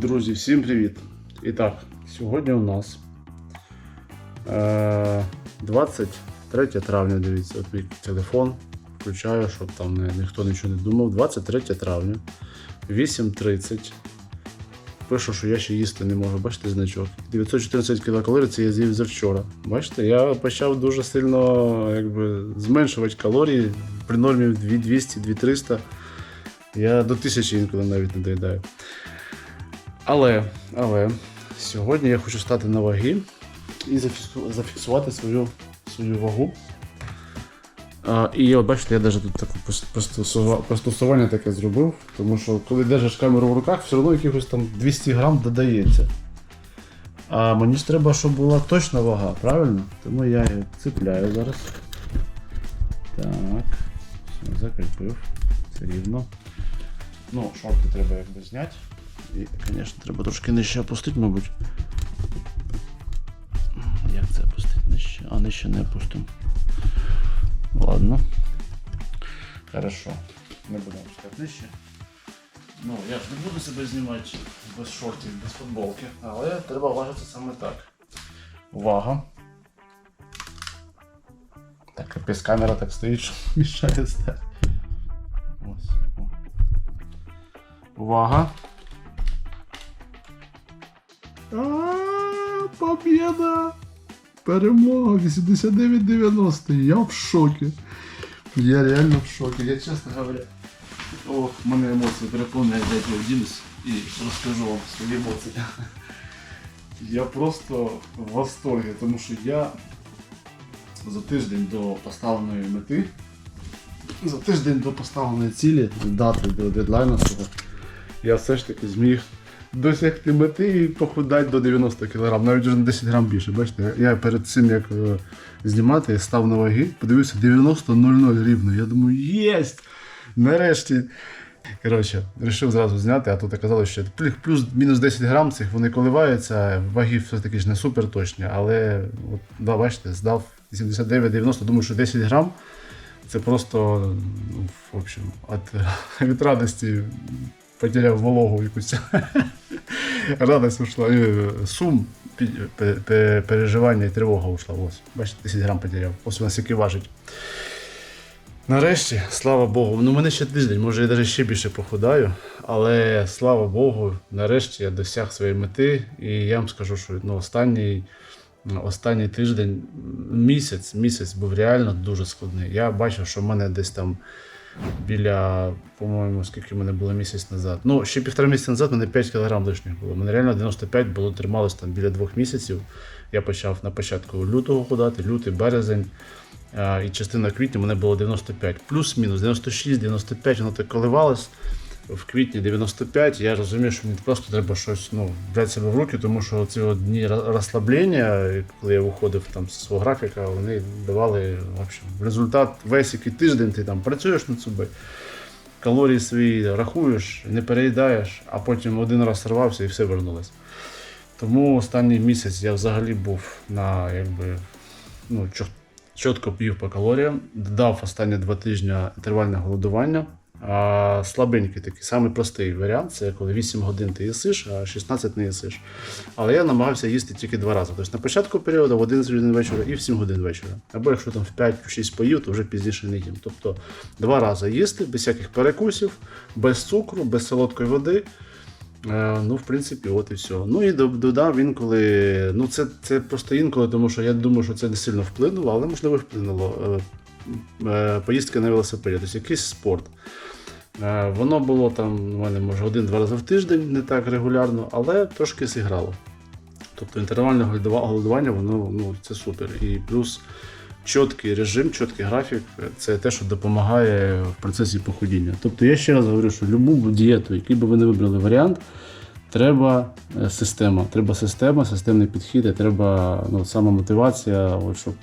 Друзі, всім привіт! І так, сьогодні у нас е, 23 травня, дивіться, от мій телефон. Включаю, щоб там ніхто нічого не думав. 23 травня, 8.30. Пишу, що я ще їсти не можу, бачите значок. 914 кілокалорій це я з'їв завчора. Бачите, я почав дуже сильно якби, зменшувати калорії при нормі 200-2300. Я до 1000 інколи навіть не доїдаю. Але, але сьогодні я хочу стати на ваги і зафіксувати свою, свою вагу. А, і от бачите, я навіть тут таке пристосування таке зробив, тому що коли держиш камеру в руках, все одно якихось там 200 грам додається. А мені ж треба, щоб була точна вага, правильно? Тому я її цепляю зараз. Так. Все, закріпив. Це рівно. Ну, шорти треба якби зняти. І, звісно, треба трошки нижче опустити, мабуть. Як це опустити нижче? А нижче не опустимо. Ладно. Хорошо. Не будемо опускати нижче. Ну, я ж не буду себе знімати без шортів, без футболки, але треба важити саме так. Увага. Так, капець камера так стоїть, що мішає стати. Увага. А, победа! Перемога 89-90. Я в шокі. Я реально в шокі. Я чесно говоря. Ох, в мене емоції дайте я вдінусь і розкажу вам свої емоції. Я просто в восторгі, тому що я за тиждень до поставленої мети, за тиждень до поставленої цілі, дати до дедлайну я все ж таки зміг досягти мети і похудати до 90 кг, навіть вже на 10 грам більше. Бачите, я перед цим як е, знімати, став на ваги, подивився 90-0-0 рівно. Я думаю, єсть! Нарешті. Коротше, вирішив зразу зняти, а тут оказалось, що плюс- плюс-мінус 10 грам цих вони коливаються, ваги все-таки ж не супер точні, але от, да, бачите, здав 89-90, думаю, що 10 грам це просто, ну, в общем, від радості потеряв вологу якусь. Радость ушла, е, сум, переживання і тривога ушла. Ось, бачите, 10 грам потеряв. Ось у нас який важить. Нарешті, слава Богу, ну мене ще тиждень, може я навіть ще більше похудаю, але слава Богу, нарешті я досяг своєї мети, і я вам скажу, що ну, останній, останній тиждень, місяць, місяць був реально дуже складний. Я бачив, що в мене десь там біля, по-моєму, скільки в мене було місяць назад. Ну, ще півтора місяця назад в мене 5 кг лишніх було. Мене реально 95 було, трималось там біля двох місяців. Я почав на початку лютого худати, лютий, березень. І частина квітня мене було 95, плюс-мінус 96, 95, воно так коливалось. В квітні 95, я розумію, що мені просто треба щось ну, взяти себе в руки, тому що ці дні розслаблення, коли я виходив там з свого графіка, вони давали в общем, результат весь який тиждень ти там працюєш над собою, калорії свої рахуєш, не переїдаєш, а потім один раз сорвався і все вернулось. Тому останній місяць я взагалі був на якби, ну, чітко п'їв по калоріям, додав останні два тижні інтервальне голодування. А, слабенький такий, самий простий варіант це коли 8 годин ти їсиш, а 16 не їсиш. Але я намагався їсти тільки два рази. Тобто на початку періоду в 11 годин вечора і в 7 годин вечора. Або якщо там в 5-6 поїв, то вже пізніше не їм. Тобто два рази їсти без всяких перекусів, без цукру, без солодкої води. Е, Ну, в принципі, от і все. Ну і додав інколи. Ну, це, це просто інколи, тому що я думаю, що це не сильно вплинуло, але можливо вплинуло. Е, е, Поїздки на велосипеді, тобто якийсь спорт. Е, Воно було там у мене може один-два рази в тиждень, не так регулярно, але трошки зіграло. Тобто інтервальне голодування, воно ну, це супер. І плюс чіткий режим, чіткий графік це те, що допомагає в процесі похудіння. Тобто я ще раз говорю, що любу дієту, який би ви не вибрали варіант, треба е, система. Треба система, системний підхід, і треба ну, сама мотивація, от, щоб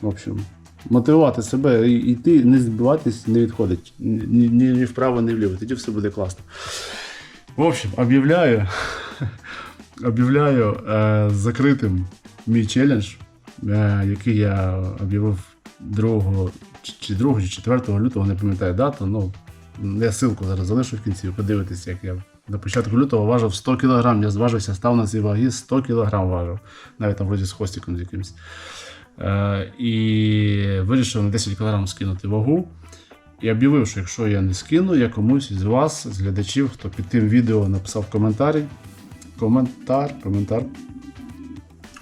в общем, мотивувати себе йти, не збиватись, не відходить ні, ні, ні вправо, ні вліво. Тоді все буде класно. В общем, об'являю, об'являю е, закритим мій челендж, е, який я об'явив 2 чи 2 чи 4 лютого, не пам'ятаю дату. Ну, я ссылку зараз залишу в кінці, ви подивитесь, як я на початку лютого важив 100 кг. Я зважився, став на цій ваги 100 кг важив. Навіть там вроді з хвостиком з якимось. Е, і вирішив на 10 кг скинути вагу. І об'явив, що якщо я не скину, я комусь із вас, з глядачів, хто під тим відео написав коментарі, коментар, коментар,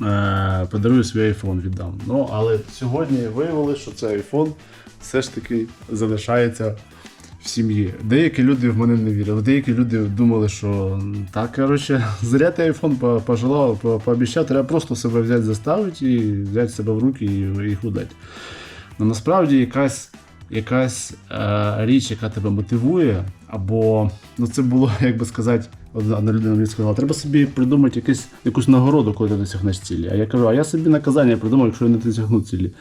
е, подарую свій айфон віддам. Ну, але сьогодні виявилося, що цей iPhone все ж таки залишається в сім'ї. Деякі люди в мене не вірили, деякі люди думали, що так, коротше, зря ти по- пожелав, пообіцяв, треба просто себе взяти, заставити і взяти себе в руки і, і худати. Но насправді якась, якась е, річ, яка тебе мотивує, або ну це було, як би сказати, одна людина мені сказала, треба собі придумати якусь, якусь нагороду, коли ти досягнеш цілі. А я кажу, а я собі наказання придумав, якщо я не досягну цілі.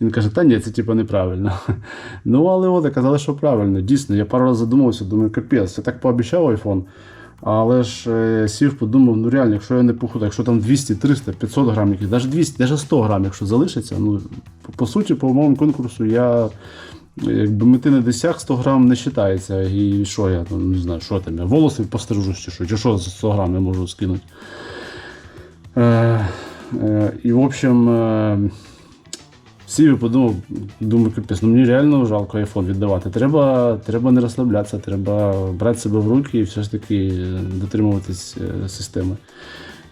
Він каже, та ні, це типу неправильно. Ну, але от казали, що правильно. Дійсно, я пару разів задумався, думаю, капець, я так пообіцяв айфон. Але ж е, сів, подумав, ну реально, якщо я не похудаю, якщо там 200, 300, 500 грам, навіть 200, навіть 100 грам, якщо залишиться, ну, по, суті, по моєму конкурсу я якби мети не досяг, 100 грам не вважається. І що я там, не знаю, що там, я волоси пострижу чи що, чи що за 100 грам я можу скинути. Е, е, і, в общем, е, сів і подумав, думаю, капець, ну мені реально жалко айфон віддавати. Треба, треба не розслаблятися, треба брати себе в руки і все ж таки дотримуватись е, системи.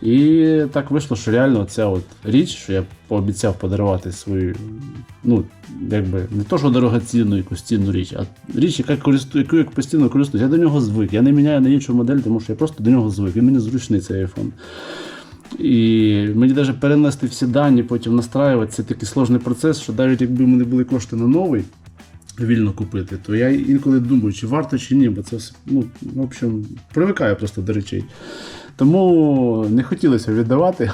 І так вийшло, що реально ця от річ, що я пообіцяв подарувати свою, ну, якби не то, що дорогоцінну якусь цінну річ, а річ, яка користую, яку я постійно користуюсь. Я до нього звик. Я не міняю на іншу модель, тому що я просто до нього звик. Він мені зручний цей iPhone. І мені навіть перенести всі дані, потім настраювати, це такий сложний процес, що навіть якби в мене були кошти на новий, вільно купити, то я інколи думаю, чи варто, чи ні, бо це ну, в общем, привикаю просто до речей. Тому не хотілося віддавати.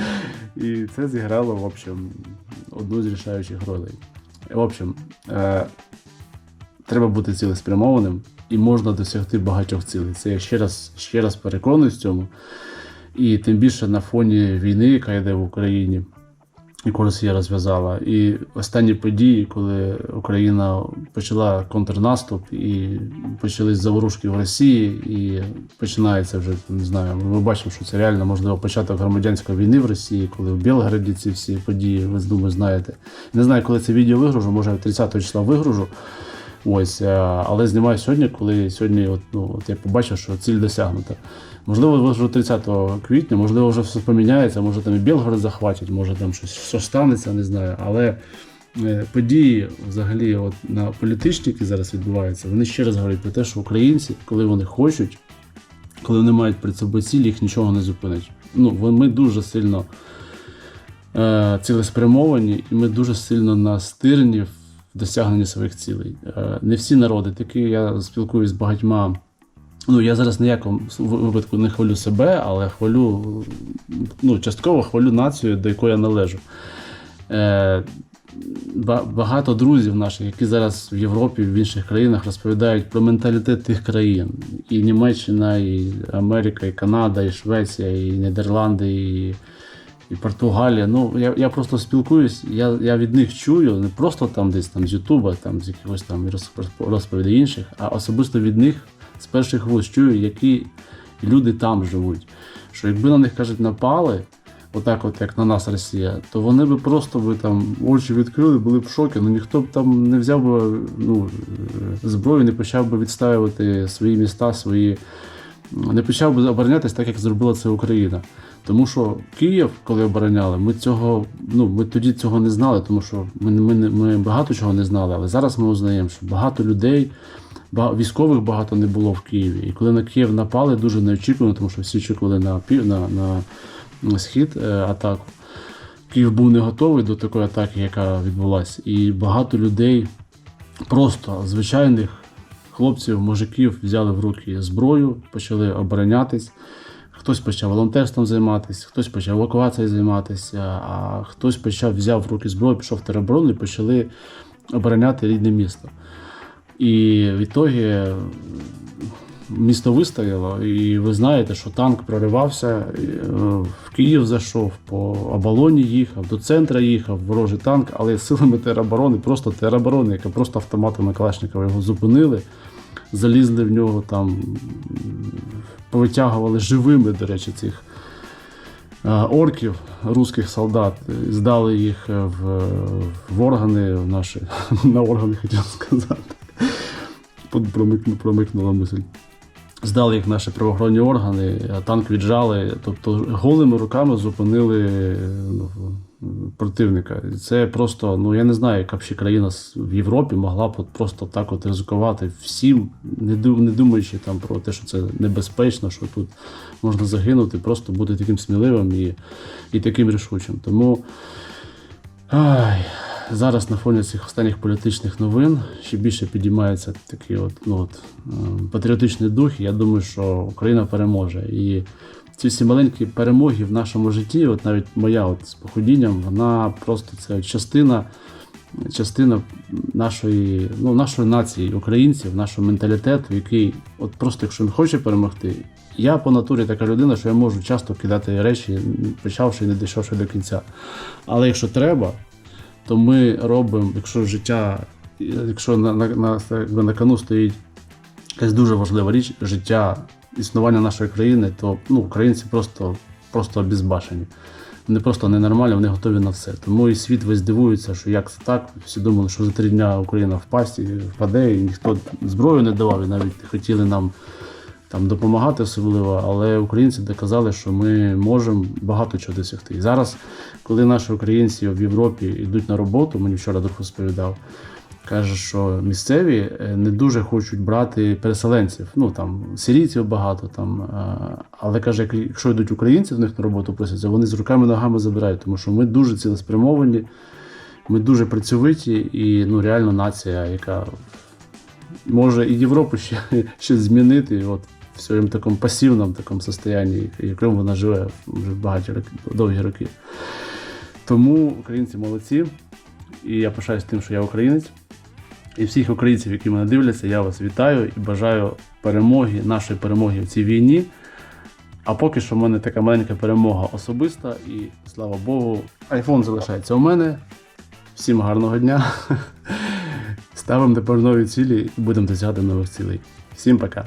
І це зіграло, в общем, одну з рішаючих ролей. В общем, е, треба бути цілеспрямованим і можна досягти багатьох цілей. Це я ще раз, ще раз переконуюсь в цьому. І тим більше на фоні війни, яка йде в Україні, яку Росія розв'язала. І останні події, коли Україна почала контрнаступ і почались заворушки в Росії, і починається вже не знаю. Ми бачимо, що це реально можливо початок громадянської війни в Росії, коли в Білгороді ці всі події, ви думаю, знаєте. Не знаю, коли це відео вигружу, може 30 числа вигружу. Ось, е, але знімаю сьогодні, коли сьогодні от, ну, от я побачив, що ціль досягнута. Можливо, вже 30 квітня, можливо, вже все поміняється, може там і Білгород захватять, може там щось що станеться, не знаю. Але е, події взагалі от, на політичні, які зараз відбуваються, вони ще раз говорять про те, що українці, коли вони хочуть, коли вони мають перед собою цілі, їх нічого не зупинить. Ну, ми дуже сильно е, цілеспрямовані, і ми дуже сильно настирні в досягненні своїх цілей. Е, не всі народи такі, я спілкуюсь з багатьма. Ну, я зараз ніякому випадку не хвалю себе, але хвалю, ну, частково хвалю націю, до якої я належу. Е, багато друзів наших, які зараз в Європі, в інших країнах розповідають про менталітет тих країн. І Німеччина, і Америка, і Канада, і Швеція, і Нідерланди, і, і Португалія. Ну, я, я просто спілкуюсь, я, я від них чую, не просто там десь там з Ютуба, там з якихось там розповідей інших, а особисто від них з перших вуст чую, які люди там живуть. Що якби на них кажуть напали, отак, от як на нас Росія, то вони би просто би там очі відкрили, були б в шокі. Ну ніхто б там не взяв би ну, зброю, не почав би відстаювати свої міста, свої. Не почав би оборонятися так, як зробила це Україна. Тому що Київ, коли обороняли, ми цього, ну ми тоді цього не знали, тому що ми, ми, ми багато чого не знали. Але зараз ми узнаємо, що багато людей, військових багато не було в Києві. І коли на Київ напали, дуже неочікувано, тому що всі очікували на пів на, на, на схід е, атаку. Київ був не готовий до такої атаки, яка відбулася. І багато людей, просто звичайних хлопців, мужиків, взяли в руки зброю, почали оборонятись. Хтось почав волонтерством займатися, хтось почав евакуацією займатися, а хтось почав взяв в руки зброю, пішов в тероборону і почали обороняти рідне місто. І в ітогі місто вистояло, і ви знаєте, що танк проривався, е, в Київ зайшов, по оболоні їхав, до центру їхав, ворожий танк, але силами тероборони, просто тероборони, яка просто автоматами Калашникова його зупинили. залізли в нього там, повитягували живими, до речі, цих е, орків, русських солдат, здали їх е, в, в органи в наші, на органи хотів сказати. Промикну- Промикнула мисль. Здали їх наші правоохоронні органи, а танк віджали, тобто голими руками зупинили ну, противника. І Це просто, ну я не знаю, яка б ще країна в Європі могла б от просто так от ризикувати всім, не думаючи там про те, що це небезпечно, що тут можна загинути, просто бути таким сміливим і, і таким рішучим. Тому ай, зараз на фоні цих останніх політичних новин ще більше підіймається такий от, ну, от, е, патріотичний дух. Я думаю, що Україна переможе. І ці всі маленькі перемоги в нашому житті, от навіть моя от з походінням, вона просто це частина. Частина нашої, ну, нашої нації, українців, нашого менталітету, який, от просто якщо він хоче перемогти, я по натурі така людина, що я можу часто кидати речі, почавши і не дійшовши до кінця. Але якщо треба, то ми робимо, якщо життя, якщо на, на, на, якби на кону стоїть якась дуже важлива річ, життя, існування нашої країни, то ну, українці просто, просто обізбашені. Вони просто ненормальні, вони готові на все. Тому і світ весь дивується, що як це так. Всі думали, що за три дня Україна впасть і впаде, і ніхто зброю не давав, і навіть хотіли нам там допомагати особливо, але українці доказали, що ми можемо багато чого досягти. І зараз, коли наші українці в Європі йдуть на роботу, мені вчора друг розповідав, каже, що місцеві е, не дуже хочуть брати переселенців. Ну там сирійців багато там. е, Але каже, якщо йдуть українці до них на роботу просяться, вони з руками ногами забирають, тому що ми дуже цілеспрямовані, ми дуже працьовиті і ну реально нація, яка може і Європу ще, ще змінити. От в своєму такому пасивному такому состоянні, в якому вона живе вже багаті довгі роки. Тому українці молодці, і я пишаюсь тим, що я українець. І всіх українців, які мене дивляться, я вас вітаю і бажаю перемоги, нашої перемоги в цій війні. А поки що в мене така маленька перемога особиста, і слава Богу, айфон залишається у мене. Всім гарного дня. Ставимо тепер нові цілі і будемо досягати нових цілей. Всім пока.